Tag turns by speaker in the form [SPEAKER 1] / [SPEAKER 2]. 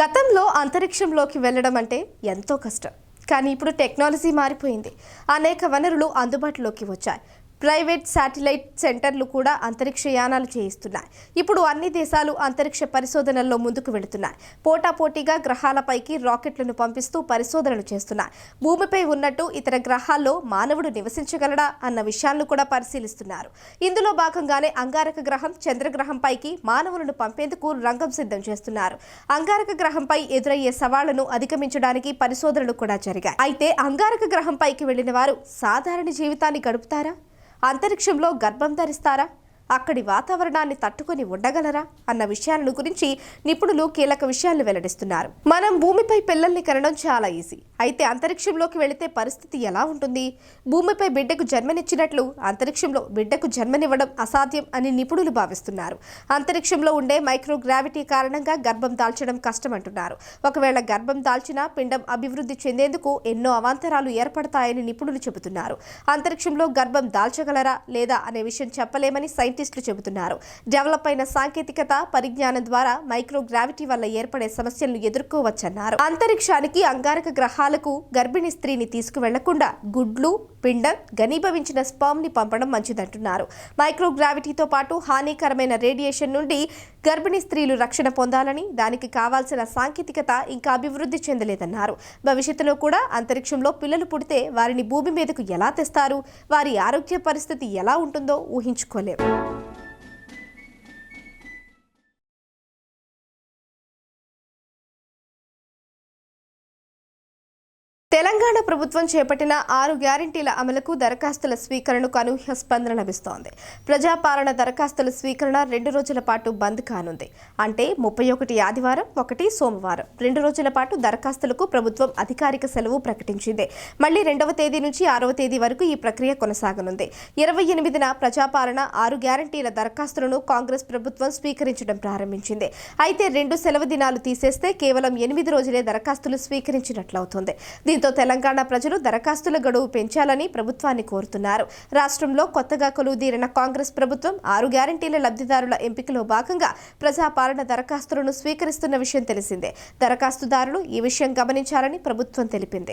[SPEAKER 1] గతంలో అంతరిక్షంలోకి వెళ్ళడం అంటే ఎంతో కష్టం. కానీ ఇప్పుడు టెక్నాలజీ మారిపోయింది. అనేక వనరులు అందుబాటులోకి వచ్చాయి. ప్రైవేట్ శాటిలైట్ సెంటర్లు కూడా అంతరిక్ష యానాలు చేయిస్తున్నాయి. ఇప్పుడు అన్ని దేశాలు అంతరిక్ష పరిశోధనల్లో ముందుకు వెళుతున్నాయి. పోటాపోటీగా గ్రహాలపైకి రాకెట్లను పంపిస్తూ పరిశోధనలు చేస్తున్నాయి. భూమిపై ఉన్నట్టు ఇతర గ్రహాల్లో మానవుడు నివసించగలడా అన్న విషయాలను కూడా పరిశీలిస్తున్నారు. ఇందులో భాగంగానే అంగారక గ్రహం చంద్రగ్రహంపైకి మానవులను పంపేందుకు రంగం సిద్ధం చేస్తున్నారు. అంగారక గ్రహంపై ఎదురయ్యే సవాళ్ళను అధిగమించడానికి పరిశోధనలు కూడా జరిగాయి. అయితే అంగారక గ్రహంపైకి వెళ్ళిన వారు సాధారణ జీవితాన్ని గడుపుతారా? అంతరిక్షంలో గర్భం ధరిస్తారా? అక్కడి వాతావరణాన్ని తట్టుకొని ఉండగలరా అన్న విషయాలను గురించి నిపుణులు కీలక విషయాలు వెల్లడిస్తున్నారు. మనం భూమిపై పిల్లల్ని కనడం చాలా ఈజీ. అయితే అంతరిక్షంలోకి వెళితే పరిస్థితి ఎలా ఉంటుంది? భూమిపై బిడ్డకు జన్మనిచ్చినట్లు అంతరిక్షంలో బిడ్డకు జన్మనివ్వడం అసాధ్యం అని నిపుణులు భావిస్తున్నారు. అంతరిక్షంలో ఉండే మైక్రోగ్రావిటీ కారణంగా గర్భం దాల్చడం కష్టమంటున్నారు. ఒకవేళ గర్భం దాల్చినా పిండం అభివృద్ధి చెందేందుకు ఎన్నో అవాంతరాలు ఏర్పడతాయని నిపుణులు చెబుతున్నారు. అంతరిక్షంలో గర్భం దాల్చగలరా లేదా అనే విషయం చెప్పలేమని సైంటిస్టులు చెబుతున్నారు. డెవలప్ అయిన సాంకేతికత పరిజ్ఞానం ద్వారా మైక్రో గ్రావిటీ వల్ల ఏర్పడే సమస్యలను ఎదుర్కోవచ్చన్నారు. అంతరిక్షానికి అంగారక గ్రహాలకు గర్భిణీ స్త్రీని తీసుకువెళ్ళకుండా గుడ్లు పిండం ఘనీభవించిన స్పర్మ్ని పంపడం మంచిదంటున్నారు. మైక్రోగ్రావిటీతో పాటు హానికరమైన రేడియేషన్ నుండి గర్భిణీ స్త్రీలు రక్షణ పొందాలని దానికి కావాల్సిన సాంకేతికత ఇంకా అభివృద్ధి చెందలేదన్నారు. భవిష్యత్తులో కూడా అంతరిక్షంలో పిల్లలు పుడితే వారిని భూమి మీదకు ఎలా తెస్తారు? వారి ఆరోగ్య పరిస్థితి ఎలా ఉంటుందో ఊహించుకోలేము తెలంగాణ ప్రభుత్వం చేపట్టిన ఆరు గ్యారంటీల అమలుకు దరఖాస్తుల స్వీకరణకు అనూహ్య స్పందన లభిస్తోంది. ప్రజాపాలన దరఖాస్తుల స్వీకరణ రెండు రోజుల పాటు బంద్ కానుంది. అంటే ముప్పై ఒకటి ఆదివారం ఒకటి సోమవారం. రెండు రోజుల పాటు దరఖాస్తులకు ప్రభుత్వం అధికారిక సెలవు ప్రకటించింది. మళ్ళీ రెండవ తేదీ నుంచి ఆరవ తేదీ వరకు ఈ ప్రక్రియ కొనసాగనుంది. ఇరవై ఎనిమిదిన ప్రజాపాలన ఆరు గ్యారంటీల దరఖాస్తులను కాంగ్రెస్ ప్రభుత్వం స్వీకరించడం ప్రారంభించింది. అయితే రెండు సెలవు దినాలు తీసేస్తే కేవలం ఎనిమిది రోజులే దరఖాస్తులు స్వీకరించినట్లవుతుంది. దీంతో తెలంగాణ ప్రజలు దరఖాస్తుల గడువు పెంచాలని ప్రభుత్వాన్ని కోరుతున్నారు. రాష్ట్రంలో కొత్తగా కొలువుదీరిన కాంగ్రెస్ ప్రభుత్వం ఆరు గ్యారంటీల లబ్ధిదారుల ఎంపికలో భాగంగా ప్రజాపాలన దరఖాస్తులను స్వీకరిస్తున్న విషయం తెలిసిందే. దరఖాస్తుదారులు ఈ విషయం గమనించాలని ప్రభుత్వం తెలిపింది.